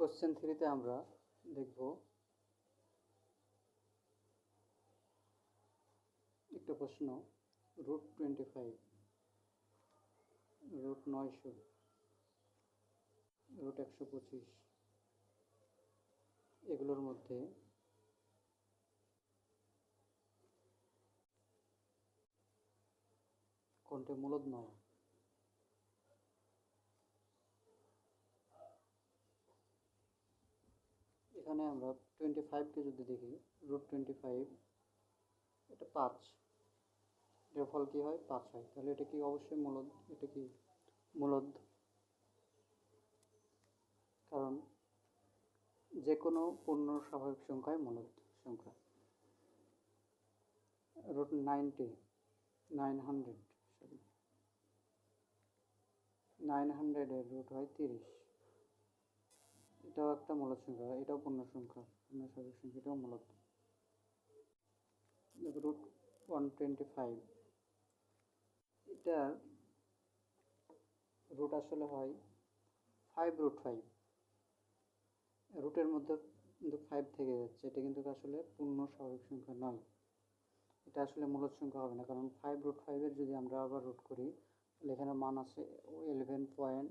Question থ্রিতে আমরা দেখব। একটা প্রশ্ন রুট টোয়েন্টি ফাইভ রুট নয়শো রুট একশো পঁচিশ, এগুলোর মধ্যে কোনটা মূলত নয় এখানে আমরা টোয়েন্টি ফাইভকে যদি দেখি রুট টোয়েন্টি ফাইভ এটা পাঁচ। এর ফল কী হয়? পাঁচ হয়। তাহলে এটা কি অবশ্যই মূলদ? এটা কি মূলদ? কারণ যে কোনো পূর্ণ স্বাভাবিক সংখ্যাই মূলদ সংখ্যা। Root ninety nine hundred sorry nine হান্ড্রেডের রুট হয় তিরিশ। এটাও একটা মূলদ সংখ্যা এটাও পূর্ণ সংখ্যা পূর্ণ স্বাভাবিক সংখ্যা এটাও মূলদ রুট ওয়ান টোয়েন্টি ফাইভ এটা রুট আসলে হয় ফাইভ রুট ফাইভ রুটের মধ্যে কিন্তু ফাইভ থেকে যাচ্ছে, এটা কিন্তু আসলে পূর্ণ স্বাভাবিক সংখ্যা নয়। এটা আসলে মূলদ সংখ্যা হবে না, কারণ ফাইভ রুট ফাইভের যদি আমরা আবার রুট করি, তাহলে এখানে মান আছে eleven point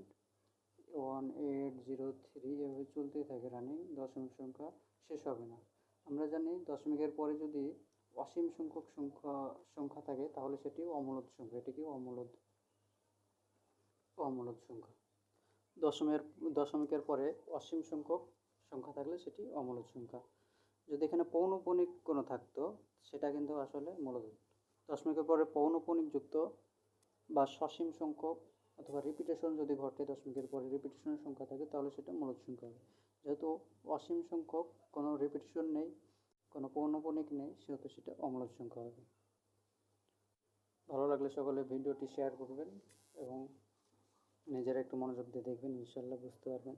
one eight zero three এভাবে চলতেই থাকে রানিং দশমিক সংখ্যা শেষ হবে না। আমরা জানি দশমিকের পরে যদি অসীম সংখ্যক সংখ্যা সংখ্যা থাকে, তাহলে সেটি অমূলদ সংখ্যা, এটি কি অমূলদ? অমূলদ সংখ্যা। দশমের, দশমিকের পরে অসীম সংখ্যক সংখ্যা থাকলে সেটি অমূলদ সংখ্যা। যদি এখানে পৌনপণিক কোনো থাকতো, সেটা কিন্তু আসলে মূলদ। দশমিকের পরে পৌনপণিক যুক্ত বা সসীম সংখ্যক অথবা রিপিটেশন যদি ঘটে দশমিকের পরে রিপিটেশনের সংখ্যা থাকে, তাহলে সেটা মূলত সংখ্যা হবে। যেহেতু অসীম সংখ্যক, কোনো রিপিটেশন নেই, কোনো পৌনপণিক নেই, সেহেতু সেটা অমূলত সংখ্যা হবে। ভালো লাগলে সকলে ভিডিওটি শেয়ার করবেন এবং নিজেরা একটু মনোযোগ দিয়ে দেখবেন ইনশাল্লাহ বুঝতে পারবেন।